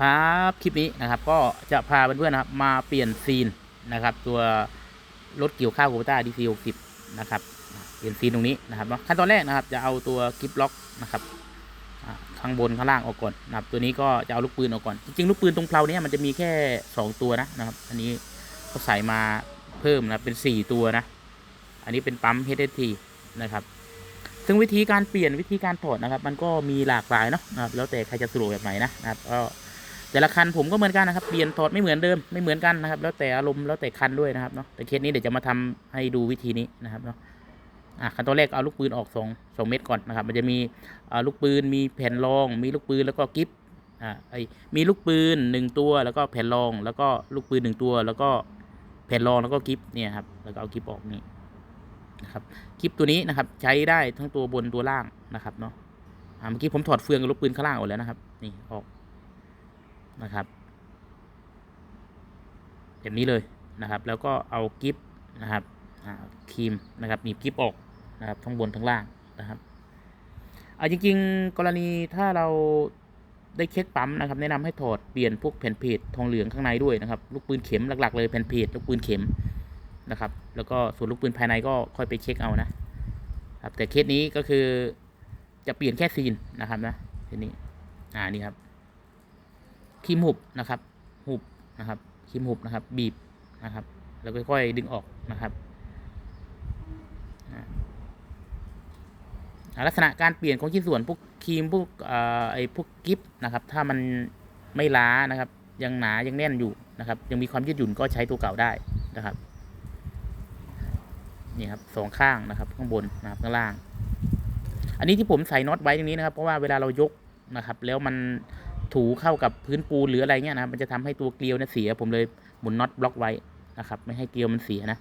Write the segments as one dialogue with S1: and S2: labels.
S1: ครับคลิปนี้นะครับก็จะพาเพื่อนๆนะครับมาเปลี่ยนซีนนะครับ ตัวรถเกี่ยวข้าวโคต้าดีซีหกสิบนะครับเปลี่ยนซีนตรงนี้นะครับขั้นตอนแรกนะครับจะเอาตัวกิฟล็อกนะครับข้างบนข้างล่างออกก่อนนะครับตัวนี้ก็จะเอาลูกปืนออกก่อน จริงๆลูกปืนตรงเพลาเนี้ยมันจะมีแค่ 2 ตัวนะนะครับ อันนี้เขาใส่มาเพิ่มนะเป็น 4 ตัวนะ อันนี้เป็นปั๊ม HST นะครับซึ่งวิธีการเปลี่ยนวิธีการถอดนะครับ มันก็มีหลากหลายเนาะนะครับแล้วแต่ใครจะสะดวกแบบไหนนะนะครับก็ แต่ละคันผมก็เหมือนกันนะครับเปลี่ยนถอดไม่เหมือนเดิมไม่เหมือนกันนะครับ แล้วแต่อารมณ์แล้วแต่คันด้วยนะครับเนาะแต่เคสนี้เดี๋ยวจะมาทำให้ดูวิธีนี้นะครับเนาะอะขั้นตอนแรกเอาลูกปืนออกสองสองเม็ดก่อนนะครับ มันจะมีอ่าลูกปืนมีแผ่นรอง มีลูกปืนแล้วก็กิฟอ่าไอมีลูกปืนหนึ่งตัว แล้วก็แผ่นรอง แล้วก็ลูกปืนหนึ่งตัว แล้วก็แผ่นรองแล้วก็กิฟเนี่ยครับแล้วก็เอากิฟออกนี่นะครับคลิปตัวนี้นะครับใช้ได้ทั้งตัวบนตัวล่างนะครับเนาะอ่าเมื่อกี้ผมถอดเฟืองกับลูกปืนข้างล่างออกแล้วนะครับนี่ออก นะครับแบบนี้เลยนะครับ แล้วก็เอากิฟนะครับครีมนะครับหนีบกิฟออกนะครับทั้งบนทั้งล่างนะครับอาจริง ๆ กรณีถ้าเราได้เช็คปั๊มนะครับ แนะนำให้ถอดเปลี่ยนพวกแผ่นเพจทองเหลืองข้างในด้วยนะครับ ลูกปืนเข็มหลักๆเลยแผ่นเพจลูกปืนเข็มนะครับ แล้วก็ส่วนลูกปืนภายในก็ค่อยไปเช็คเอานะครับแต่เคสนี้ก็คือจะเปลี่ยนแค่ซีนนะครับนะทีนี้อ่านี่ครับ ครีมหุบนะครับหุบนะครับครีมหุบนะครับ บีบนะครับ แล้วค่อยๆดึงออกนะครับลักษณะการเปลี่ยนของชิ้นส่วนพวกครีมพวกเอ่อไอพวกกิฟนะครับ ถ้ามันไม่ล้านะครับ ยังหนายังแน่นอยู่นะครับ ยังมีความยืดหยุ่นก็ใช้ตัวเก่าได้นะครับนี่ครับสองข้างนะครับ ข้างบนนะครับข้างล่าง อันนี้ที่ผมใส่น็อตไว้ตรงนี้นะครับ เพราะว่าเวลาเรายกนะครับ แล้วมัน ถูเข้ากับพื้นปูนหรืออะไรเงี้ยนะมันจะทำให้ตัวเกลียวเนี่ยเสีย ผมเลยหมุนน็อตบล็อกไว้นะครับ ไม่ให้เกลียวมันเสียนะ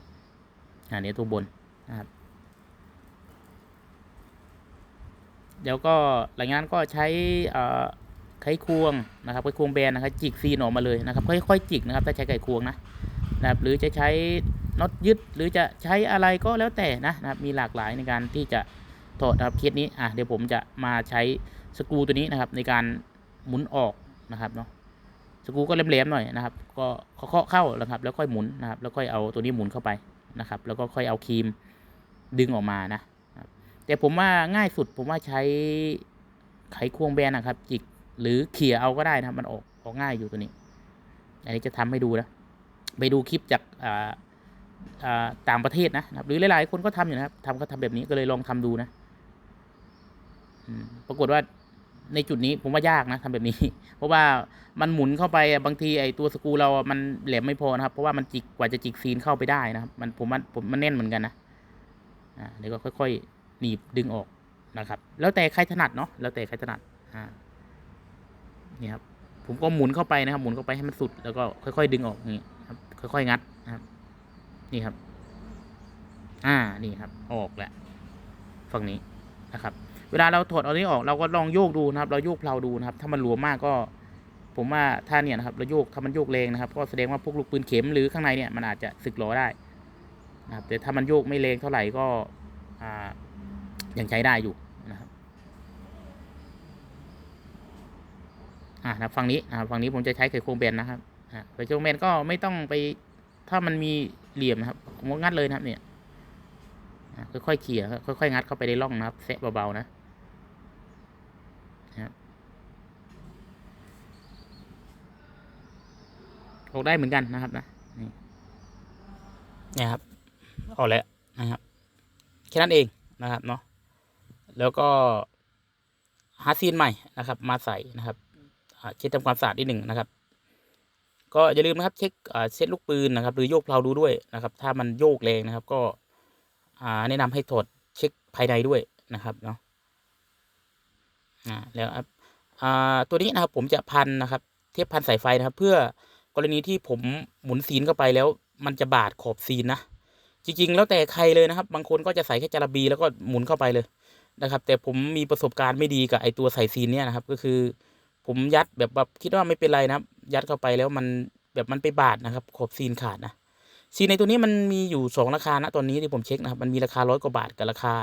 S1: อันนี้ตัวบนนะครับเดี๋ยวก็หลังจากนั้นก็ใช้เอ่อไขควงนะครับไขควงแบนนะครับจิกซีนออกมาเลยนะครับ ค่อยๆจิกนะครับ ถ้าใช้ไขควงนะนะครับ หรือจะใช้น็อตยึดหรือจะใช้อะไรก็แล้วแต่นะนะครับ มีหลากหลายในการที่จะถอดนะครับเคสนี้อะเดี๋ยวผมจะมาใช้สกรูตัวนี้นะครับ ในการ หมุนออกนะครับเนาะสกูก็แหลมๆหน่อยนะครับ ก็เคาะเข้านะครับ แล้วค่อยหมุนนะครับ แล้วค่อยเอาตัวนี้หมุนเข้าไปนะครับ แล้วก็ค่อยเอาครีมดึงออกมานะแต่ผมว่าง่ายสุดผมว่าใช้ไขควงแบนนะครับ จิกหรือเขี่ยเอาก็ได้นะครับ มันออกออกง่ายอยู่ตัวนี้ อันนี้จะทำให้ดูนะไปดูคลิปจากอ่าอ่าต่างประเทศนะครับหรือหลายๆคนก็ทำอยู่นะครับทำก็ทำแบบนี้ก็เลยลองทำดูนะอืมปรากฏว่า ในจุดนี้ผมว่ายากนะทำแบบนี้ เพราะว่ามันหมุนเข้าไปบางทีไอตัวสกูเรามันแหลมไม่พอนะครับ เพราะว่ามันจิกกว่าจะจิกซีนเข้าไปได้นะครับ มันผมว่าผมมันแน่นเหมือนกันนะอ่าเดี๋ยวก็ค่อยๆหนีบดึงออกนะครับ แล้วแต่ใครถนัดเนาะแล้วแต่ใครถนัดอ่านี่ครับผมก็หมุนเข้าไปนะครับ หมุนเข้าไปให้มันสุด แล้วก็ค่อยๆดึงออกอย่างนี้ครับ ค่อยๆงัดนะครับ นี่ครับ อ่านี่ครับ ออกแล้วฝั่งนี้นะครับ เวลาเราถอดเอานี้ออกเราก็ลองโยกดูนะครับ เราโยกเพลาดูนะครับ ถ้ามันหลวมมากก็ ผมว่าถ้าเนี่ยนะครับเราโยกถ้ามันโยกแรงนะครับ ก็แสดงว่าพวกลูกปืนเข็มหรือข้างในเนี่ยมันอาจจะสึกหลอได้นะครับ แต่ถ้ามันโยกไม่แรงเท่าไหร่ก็ยังใช้ได้อยู่นะครับอ่านะฝั่งนี้นะครับฝั่งนี้ผมจะใช้ไขควงแบนนะครับอ่าไขควงแบนก็ไม่ต้องไปถ้ามันมีเหลี่ยมนะครับผมก็งัดเลยนะครับเนี่ยค่อยๆเขี่ยค่อยๆงัดเข้าไปในร่องนะครับแซะเบาๆนะนะครับ ออกได้เหมือนกันนะครับนะนี่เนี่ยครับออกแล้วนะครับแค่นั้นเองนะครับเนาะแล้วก็หาซีนใหม่นะครับ มาใส่นะครับอ่าเช็ดทำความสะอาดนิดหนึ่งนะครับ ก็อย่าลืมนะครับ เช็คอ่าเช็ดลูกปืนนะครับ หรือโยกเพลาดูด้วยนะครับ ถ้ามันโยกแรงนะครับ ก็อ่าแนะนำให้ถอดเช็คภายในด้วยนะครับเนาะอ่าแล้วครับอ่าตัวนี้นะครับผมจะพันนะครับ เทปพันสายไฟนะครับ เพื่อก รณีที่ผมหมุนซีนเข้าไปแล้ว มันจะบาดขอบซีนนะจริงๆ แล้วแต่ใครเลยนะครับ บางคนก็จะใส่แค่จาระบีแล้วก็หมุนเข้าไปเลยนะครับ แต่ผมมีประสบการณ์ไม่ดีกับไอตัวใส่ซีนเนี่ยนะครับ ก็คือ ผมยัดแบบแบบคิดว่าไม่เป็นไรนะครับ ยัดเข้าไปแล้วมันแบบมันไปบาดนะครับ ขอบซีนขาดนะซีนในตัวนี้มันมีอยู่สองราคานะตอนนี้ที่ผมเช็คนะครับ มันมีราคาร้อยกว่าบาทกับราคา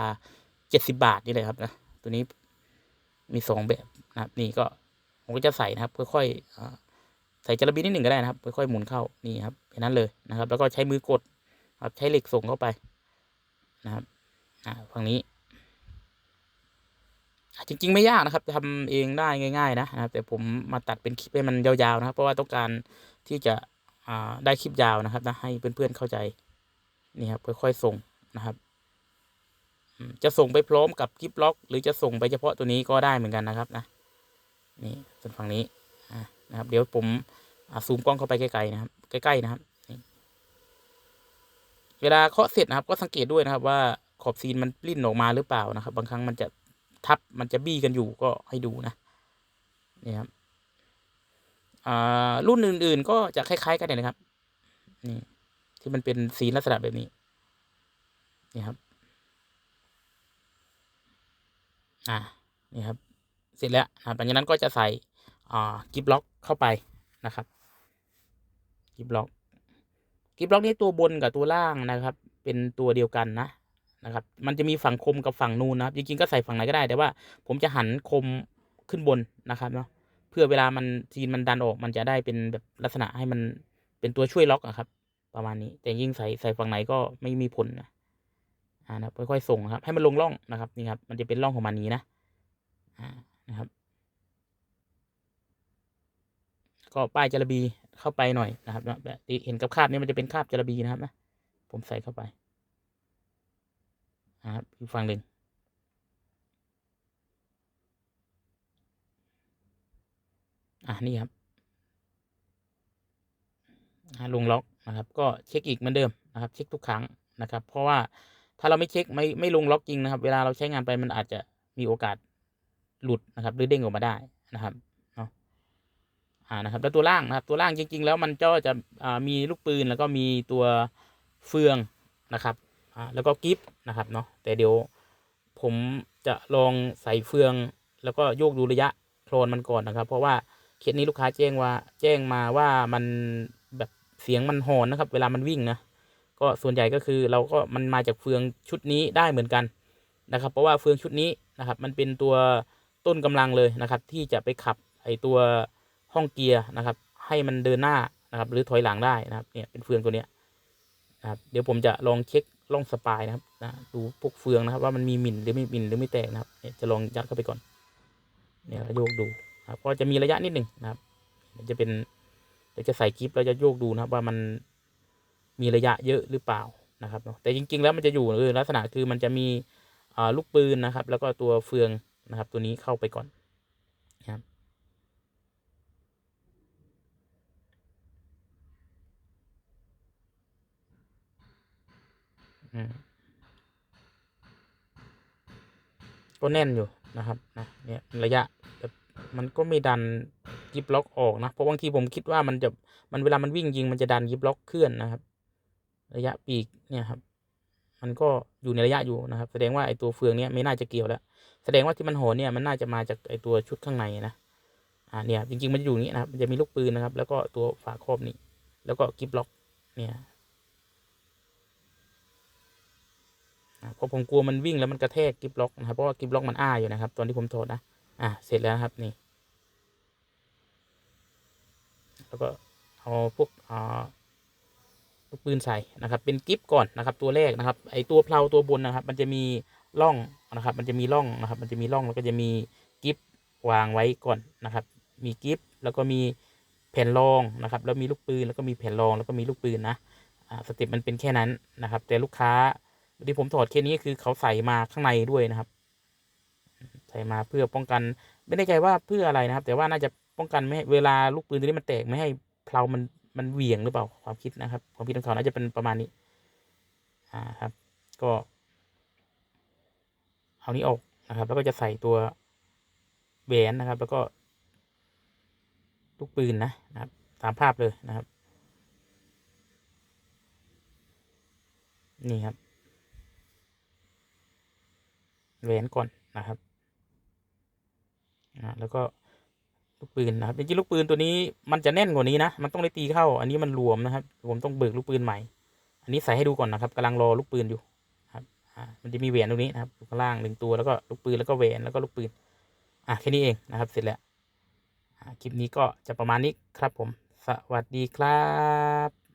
S1: เจ็ดสิบาทนี่เลยครับนะตัวนี้มีสองแบบนะครับ นี่ก็ผมก็จะใส่นะครับค่อยๆอ่า ใส่จระบีนิดหนึ่งก็ได้นะครับค่อยๆหมุนเข้านี่ครับแค่นั้นเลยนะครับ แล้วก็ใช้มือกดครับใช้เหล็กส่งเข้าไปนะครับอ่าฝั่งนี้ จริง ๆ ไม่ยากนะครับทำเองได้ง่าย ๆ นะนะครับ แต่ผมมาตัดเป็นคลิปให้มันยาวๆนะครับ เพราะว่าต้องการที่จะอ่าได้คลิปยาวนะครับ นะให้เพื่อนๆเข้าใจนี่ครับค่อยๆส่งนะครับ จะส่งไปพร้อมกับคลิปล็อก หรือจะส่งไปเฉพาะตัวนี้ก็ได้เหมือนกันนะครับ นะ นี่ส่วนฝั่งนี้ นะครับ เดี๋ยวผมซูมกล้องเข้าไปใกล้ๆนะครับ ใกล้ๆนะครับ เวลาเคาะเสร็จนะครับ ก็สังเกตด้วยนะครับ ว่าขอบซีนมันปลิ้นออกมาหรือเปล่านะครับ บางครั้งมันจะทับมันจะบี้กันอยู่ก็ให้ดูนะนี่ครับรุ่นอื่น ๆ ก็จะคล้าย ๆ กันเนี่ยนะครับ นี่ที่มันเป็นซีนลักษณะแบบนี้ นี่ครับ อ่า นี่ครับ เสร็จแล้วนะครับหลังจากนั้นก็จะใส่ กิฟล็อกเข้าไปนะครับกิฟล็อกกิฟล็อกนี้ตัวบนกับตัวล่างนะครับ เป็นตัวเดียวกันนะนะครับ มันจะมีฝั่งคมกับฝั่งนูนนะครับจริงๆก็ใส่ฝั่งไหนก็ได้ แต่ว่าผมจะหันคมขึ้นบนนะครับเนาะเพื่อเวลามันซีนมันดันออก มันจะได้เป็นแบบลักษณะให้มันเป็นตัวช่วยล็อกอะครับ ประมาณนี้ แต่ยิ่งใส่ใส่ฝั่งไหนก็ไม่มีผลนะอ่านะค่อยๆส่งครับ ให้มันลงร่องนะครับนี่ครับ มันจะเป็นร่องของมันนี้นะอ่านะครับ ก็ป้ายจระบีเข้าไปหน่อยนะครับนะแบบที่เห็นกับคาบนี้มันจะเป็นคาบจระบีนะครับนะผมใส่เข้าไปนะครับอีกฝั่งหนึ่งอะนี่ครับลงล็อกนะครับ ก็เช็คอีกเหมือนเดิมนะครับ เช็คทุกครั้งนะครับ เพราะว่าถ้าเราไม่เช็คไม่ไม่ลงล็อกจริงนะครับ เวลาเราใช้งานไปมันอาจจะมีโอกาสหลุดนะครับ หรือเด้งออกมาได้นะครับ อ่านะครับแล้วตัวล่างนะครับตัวล่างจริง ๆ แล้วมันก็จะอ่ามีลูกปืนแล้วก็มีตัวเฟืองนะครับอ่าแล้วก็กิฟนะครับเนาะแต่เดี๋ยวผมจะลองใส่เฟือง แล้วก็โยกดูระยะโคลนมันก่อนนะครับ เพราะว่าเคสนี้ลูกค้าแจ้งว่าแจ้งมาว่ามันแบบเสียงมันหอนนะครับ เวลามันวิ่งนะก็ส่วนใหญ่ก็คือเราก็มันมาจากเฟืองชุดนี้ได้เหมือนกันนะครับ เพราะว่าเฟืองชุดนี้นะครับ มันเป็นตัวต้นกำลังเลยนะครับ ที่จะไปขับไอตัว ห้องเกียร์นะครับ ให้มันเดินหน้านะครับ หรือถอยหลังได้นะครับเนี่ยเป็นเฟืองตัวเนี้ยนะครับเดี๋ยวผมจะลองเช็คล่องสปายนะครับนะดูพวกเฟืองนะครับ ว่ามันมีหมินหรือไม่หมินหรือไม่แตกนะครับเนี่ยจะลองยัดเข้าไปก่อนเนี่ยแล้วโยกดูนะครับก็จะมีระยะนิดหนึ่งนะครับจะเป็นเดี๋ยวจะใส่กิฟเราจะโยกดูนะครับ ว่ามันมีระยะเยอะหรือเปล่านะครับเนาะแต่จริง ๆ แล้วมันจะอยู่เออลักษณะคือมันจะมีลูกปืนนะครับ แล้วก็ตัวเฟืองนะครับ ตัวนี้เข้าไปก่อนนะครับอืม ก็แน่นอยู่นะครับนะเนี่ยระยะแบบมันก็ไม่ดันยิบล็อกออกนะเพราะบางทีผมคิดว่ามันจะมันเวลามันวิ่งยิงมันจะดันยิบล็อกเคลื่อนนะครับ ระยะปีกเนี่ยครับ มันก็อยู่ในระยะอยู่นะครับ แสดงว่าไอตัวเฟืองเนี้ยไม่น่าจะเกี่ยวแล้ว แสดงว่าที่มันโหนเนี่ยมันน่าจะมาจากไอตัวชุดข้างในนะอ่าเนี่ยจริงๆมันจะอยู่อย่างนี้นะครับมันจะมีลูกปืนนะครับ แล้วก็ตัวฝาครอบนี้ แล้วก็กิฟล็อกเนี่ยอ่า เพราะผมกลัวมันวิ่งแล้วมันกระแทกกิฟล็อกนะครับเพราะว่ากิฟล็อกมันอ้าอยู่นะครับ ตอนที่ผมถอดนะอ่าเสร็จแล้วนะครับนี่ แล้วก็เอาพวกอ่าลูกปืนใส่นะครับ เป็นกิฟก่อนนะครับ ตัวแรกนะครับ ไอตัวเพลาตัวบนนะครับ มันจะมีร่องนะครับ มันจะมีร่องนะครับ มันจะมีร่องแล้วก็จะมีกิฟวางไว้ก่อนนะครับ มีกิฟแล้วก็มีแผ่นรองนะครับ แล้วมีลูกปืนแล้วก็มีแผ่นรองแล้วก็มีลูกปืนนะอ่าสเต็ปมันเป็นแค่นั้นนะครับ แต่ลูกค้า ที่ผมถอดแค่นี้คือเขาใส่มาข้างในด้วยนะครับ ใส่มาเพื่อป้องกัน ไม่แน่ใจว่าเพื่ออะไรนะครับ แต่ว่าน่าจะป้องกันไม่ให้เวลาลูกปืนตัวนี้มันแตกไม่ให้เพลามันมันเหวี่ยงหรือเปล่าความคิดนะครับความคิดของเขาน่าจะเป็นประมาณนี้ อ่าครับ ก็เอานี้ออกนะครับ แล้วก็จะใส่ตัวแหวนนะครับ แล้วก็ลูกปืนนะนะครับ ตามภาพเลยนะครับ นี่ครับ แหวนก่อนนะครับอ่าแล้วก็ลูกปืนนะครับจริงๆลูกปืนตัวนี้มันจะแน่นกว่านี้นะ มันต้องได้ตีเข้า อันนี้มันรวมนะครับ ผมต้องเบิกลูกปืนใหม่ อันนี้ใส่ให้ดูก่อนนะครับกำลังรอลูกปืนอยู่ครับอ่ามันจะมีแหวนตรงนี้นะครับข้างล่างหนึ่งตัวแล้วก็ลูกปืนแล้วก็แหวนแล้วก็ลูกปืนอะแค่นี้เองนะครับ เสร็จแล้วคลิปนี้ก็จะประมาณนี้ครับผม สวัสดีครับ